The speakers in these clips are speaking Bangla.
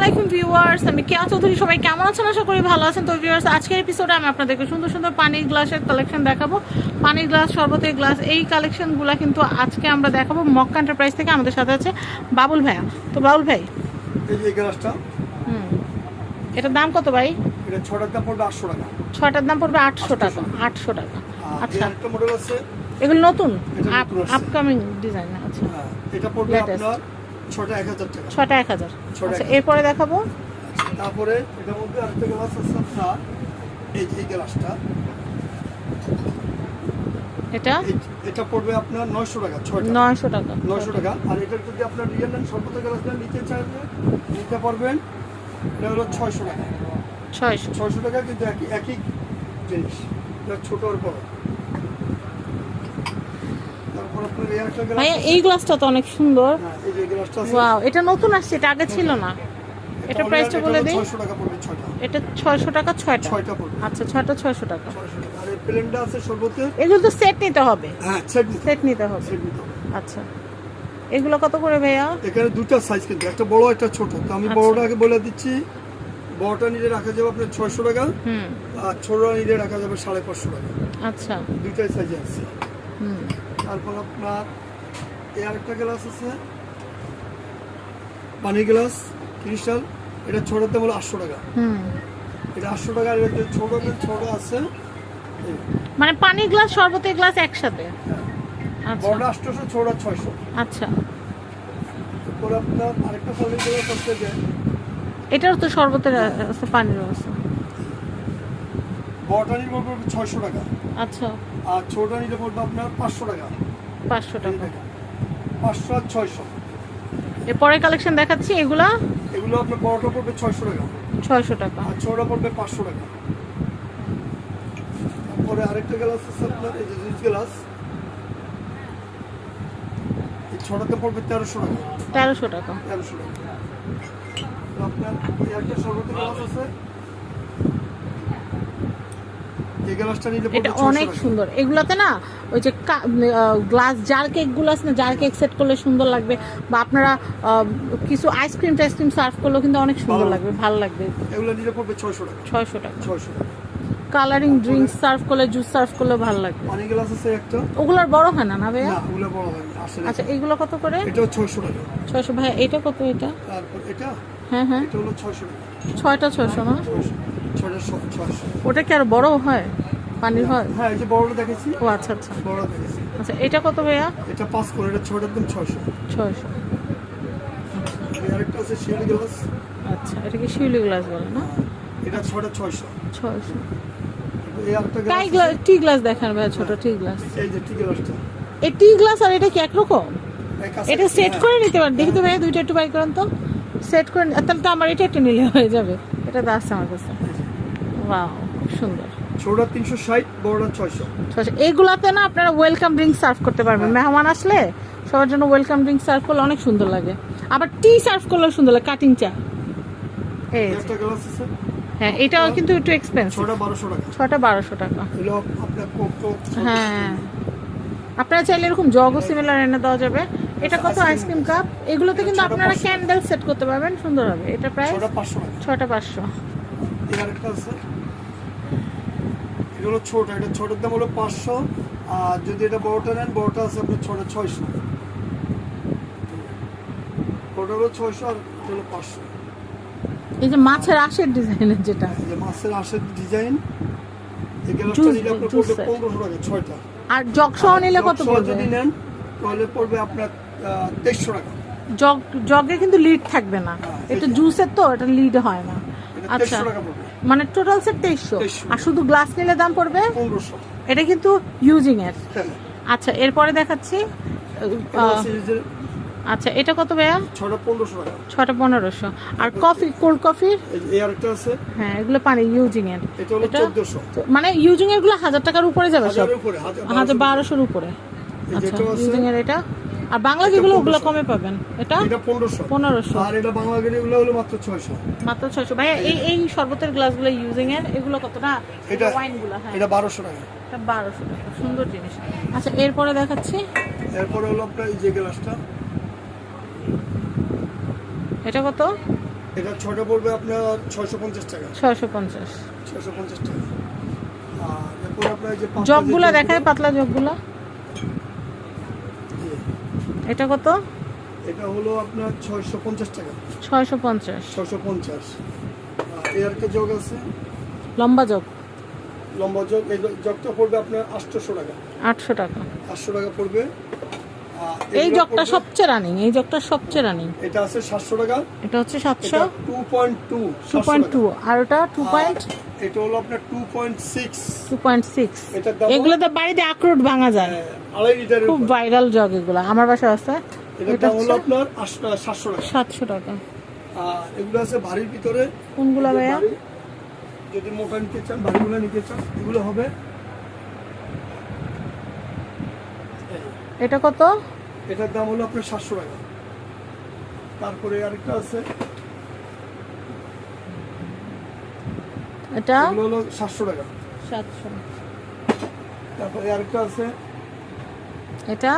আলাইকুম ভিউয়ার্স আমি কেয়া চৌধুরী। সবাই কেমন আছেন? আশা করি ভালো আছেন। তো ভিউয়ার্স আজকের এপিসোডে আমি আপনাদেরকে সুন্দর সুন্দর পানির গ্লাসের কালেকশন দেখাবো। পানির গ্লাস শরবতের গ্লাস এই কালেকশনগুলো কিন্তু আজকে আমরা দেখাবো মক্কা এন্টারপ্রাইজ থেকে। আমাদের সাথে আছে বাবুল ভাইয়া। তো বাবুল ভাই। এই গ্লাসটা হুম। এটার দাম কত ভাই? এটা ছটার দাম পড়বে আটশো টাকা। ছয়টার দাম পড়বে আটশো টাকা। আটশো টাকা। আচ্ছা। মডেল আছে এগুলো নতুন? আপকামিং ডিজাইন আচ্ছা। হ্যাঁ, এটা পড়বে আপনার ছটা এক হাজার টাকা। হাজার। ছয়টা আচ্ছা এরপরে দেখাবো? তারপরে এটার মধ্যে আরেকটা গ্লাস আছে আপনার এই এই গ্লাসটা এটা? এটা পড়বে আপনার নয়শো টাকা ছয়টা। নয়শো টাকা। নয়শো টাকা। আর এটা যদি আপনার রিয়েল নেন সর্বত গ্লাসটা নিতে চাইলে নিতে পারবেন এটা হলো ছয়শো টাকা। ছয়শো। ছয়শো টাকা কিন্তু একই একই জিনিস এটা ছোট আর বড় তারপর আপনার এই একটা গ্লাস ভাইয়া এই গ্লাসটা তো অনেক সুন্দর। হ্যাঁ, ওয়াও এটা নতুন আসছে এটা আগে ছিল না। এটা প্রাইসটা বলে দিই। এটা ছয়শো টাকা ছয়টা। আচ্ছা ছয়টা ছয়শো টাকা। ছয়শো টাকা। আর প্লেনটা আছে সর্বতে এগুলো তো সেট নিতে হবে। হ্যাঁ সেট নিতে হবে। আচ্ছা। এগুলো কত করে ভাইয়া? এখানে দুটো সাইজ কিন্তু একটা বড় একটা ছোট। তো আমি আচ্ছা। বড়টাকে বলে দিচ্ছি। বড়টা নিলে রাখা যাবে আপনার ছয়শো টাকা। হুম। আর ছোটটা নিলে রাখা যাবে সাড়ে পাঁচশো টাকা। আচ্ছা। দুইটাই সাইজে আছে। হুম। তারপর আপনার এই আরেকটা গ্লাস আছে। পানি গ্লাস ক্রিস্টাল এটা দাম হলো আটশো টাকা। হুম। এটা আটশো টাকা এটা ছোটো ছোটো আছে মানে পানির গ্লাস শরবতের গ্লাস একসাথে? আচ্ছা। বড়টা আটশোশো ছোটোটা ছয়শো। আচ্ছা। তারপর আপনার আরেকটা পানি গ্লাস আছে যে এটারও তো শরবতের আছে পানিরও আছে বড়টা নিলে ছয়শো টাকা। আচ্ছা। আর ছোটোটা নিলে পড়বে আপনার পাঁচশো টাকা। পাঁচশো টাকা। পাঁচশো আর ছয়শো। এরপরে কালেকশন দেখাচ্ছি এগুলা? এগুলো আপনার বড়টা পড়বে ছয়শো টাকা। ছয়শো টাকা। আর ছোটটা পড়বে পাঁচশো টাকা। তারপরে আরেকটা গ্লাস আছে আপনার এই যে জুস গ্লাস এই পড়বে তেরোশো টাকা। তেরোশো টাকা। তেরোশো টাকা। আপনার একটা সর্বত গ্লাস আছে এই গ্লাসটা নিলে পড়বে এটা অনেক সুন্দর। এগুলাতে না ওই যে গ্লাস জার কেকগুলো আছে না জার কেক সেট করলে সুন্দর লাগবে। বা আপনারা কিছু আইসক্রিম টাইসক্রিম সার্ভ করলেও কিন্তু অনেক সুন্দর লাগবে ভালো লাগবে। এগুলো নিলে পড়বে ছয়শো টাকা। ছয়শো টাকা। ছয়শো কালারিং ড্রিঙ্কস সার্ভ করলে জুস সার্ভ করলে ভালো লাগবে। পানি গ্লাস আছে একটা। ওগুলোর বড় হয় না না ভাইয়া? ওগুলো বড় হয়নি আচ্ছা এইগুলো কত করে? টাকা। এটা কত এটা? তারপর এটা হ্যাঁ হ্যাঁ। এটা হলো ছয়শো টাকা। ছয়টা ছয়শো না ছয়টা ওটা কি আর বড় হয়? পানির হয়? হ্যাঁ এই যে বড়টা দেখেছি। ও আচ্ছা আচ্ছা। বড় দেখেছি। আচ্ছা এটা কত ভাইয়া? এটা পাস করে এটা ছয়টার দাম ছয়শো। ছয়শো। আরেকটা আছে শিয়ালি গ্লাস। আচ্ছা এটা কি শিউলি গ্লাস বলে না? এটা ছয়টা ছয়শো। আরেকটা টাই গ্লাস গ্লাস টি গ্লাস দেখান ভাই ছোট টি গ্লাস। এই যে টি গ্লাসটা। এই টি গ্লাস আর এটা কি একরকম? এটা সেট হ্যাঁ, করে নিতে পারেন। দেখি তো ভাই দুইটা একটু বাই করেন তো। সেট করে তাহলে তো আমার এটা একটু নিলে হয়ে যাবে। এটা তো আসছে আমার কাছে। ওয়াও খুব সুন্দর। ছোটটা তিনশো ষাট বড়টা ছয়শো। ছয়শো এইগুলাতে না আপনারা ওয়েলকাম ড্রিঙ্ক সার্ভ করতে পারবেন। হ্যাঁ। মেহমান আসলে সবার জন্য ওয়েলকাম ড্রিঙ্ক সার্ভ করলে অনেক সুন্দর লাগে। আবার টি সার্ভ সুন্দর লাগে কাটিং চা। হ্যাঁ এটাও কিন্তু একটু এক্সপেন্সিভ ছটা বারোশো টাকা। হ্যাঁ। আপনারা চাইলে এরকম জগও সিমিলার এনে দেওয়া যাবে। এটা কত? আইসক্রিম কাপ এগুলোতে কিন্তু আপনারা ক্যান্ডেল সেট করতে পারবেন সুন্দর হবে। এটা প্রায় ছটা পাঁচশো ছটা পাঁচশো। হলো ছোট এটা ছোটের দাম হলো পাঁচশো আর যদি এটা বড়টা নেন বড়টা আছে আপনার ছটা ছয়শো। বড়টা হলো ছয়শো আর এটা হলো পাঁচশো। এই যে মাছের আশের ডিজাইনের যেটা। যে মাছের আশের ডিজাইন এই গ্লাসটা Juice- নিলে আপনার পড়বে পনেরোশো টাকা ছয়টা। আর জগ সহ নিলে কত পড়বে? যদি নেন তাহলে পড়বে আপনার তেইশশো টাকা। জগ জগে কিন্তু লিড থাকবে না। হ্যাঁ, এটা জুসের তো এটা লিড হয় না। আচ্ছা। মানে টোটাল সেট তেইশশো। আর শুধু গ্লাস নিলে দাম পড়বে? এটা কিন্তু ইউজিং এর। হ্যাঁ। আচ্ছা এরপরে দেখাচ্ছি আচ্ছা এটা কত ভাইয়া? ছটা পনেরোশো ছটা পনেরোশো। আর কফি কোল্ড কফির আছে। হ্যাঁ এগুলো পানি ইউজিং এর। মানে ইউজিং এরগুলো হাজার টাকার উপরে যাবে সব। হাজার বারোশোর উপরে। আচ্ছা ইউজিং এর এটা? আর বাংলা যেগুলো ওগুলো কমে পাবেন। এটা? এটা পনেরোশো। পনেরোশো। আর এটা বাংলা গেড়ি হলো মাত্র ছয়শো। মাত্র ছয়শো। ভাইয়া এই এই শরবতের গ্লাসগুলো ইউজিং এর এগুলো কত না এটা ওয়াইনগুলো হ্যাঁ। এটা বারোশো টাকা। এটা বারোশো টাকা। সুন্দর জিনিস। আচ্ছা এরপরে দেখাচ্ছি। এরপরে হলো আপনার এই যে গ্লাসটা। এটা কত? এটা ছটা পড়বে আপনার ছয়শো পঞ্চাশ টাকা। ছয়শো পঞ্চাশ। ছয়শো পঞ্চাশ টাকা। আর এরপর আপনার যে জগগুলো- দেখায় পাতলা জগগুলা। এটা কত? এটা হলো আপনার ছয়শো পঞ্চাশ টাকা। ছয়শো পঞ্চাশ। এর পঞ্চাশ। এয়ারকে জগ আছে? লম্বা জগ? লম্বা জগ এই জগটা পড়বে আপনার আটশোশো টাকা। আটশো টাকা। আটশো টাকা পড়বে। এই এগুলো জগটা সবচেয়ে রানিং এই জগটা সবচেয়ে রানিং। এটা আছে সাতশো টাকা। এটা হচ্ছে এটা সাতশো? Two point two two point two আর ওটা টু পয়েন্ট এটা হলো আপনার two point six two point six এটার দাম বাড়িতে আখরোট ভাঙা যায়। আড়াই লিটারের খুব ভাইরাল জগ এগুলো। আমার বাসায় আছে। এটা হলো আপনার আটশো- সাতশো টাকা। সাতশো টাকা। আর এগুলো আছে ভারীর ভিতরে। কোনগুলো ভাইয়া? যদি মোটা নিতে চান ভারীগুলো নিতে চান এগুলো হবে এটা কত? এটার দাম হলো আপনার সাতশো টাকা। তারপরে আরেকটা আছে। এটা? হলো সাতশো টাকা। সাতশো। তারপরে আরেকটা আছে। এটা?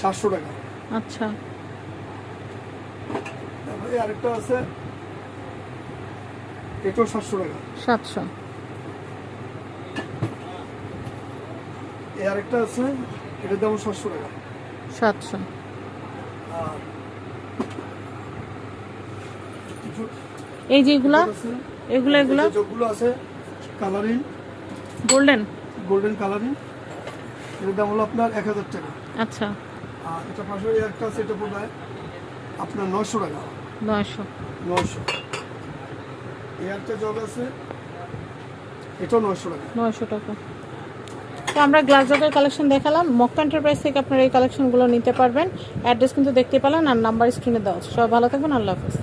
সাতশো টাকা। আচ্ছা। তারপরে আরেকটা আছে। এটাও সাতশো টাকা। সাতশো। এই আরেকটা আছে। এটার দাম সাতশো টাকা। সাতশো। এই যেগুলা এগুলো এগুলো এই আছে কালারিং গোল্ডেন গোল্ডেন কালারিং এটার দাম হলো আপনার এক হাজার টাকা। আচ্ছা। আর এটা পাশে একটা আছে এটা পড়বে আপনার নয়শো টাকা। নয়শো। নয়শো। এই একটা জগ আছে এটাও নয়শো টাকা। নয়শো টাকা। তো আমরা গ্লাস জগের কালেকশন দেখালাম। মক্কা এন্টারপ্রাইজ থেকে আপনারা এই কালেকশনগুলো নিতে পারবেন। অ্যাড্রেস কিন্তু দেখতে পেলেন আর নাম্বার স্ক্রিনে দেওয়া আছে। সবাই ভালো থাকবেন। আল্লাহ হাফিজ।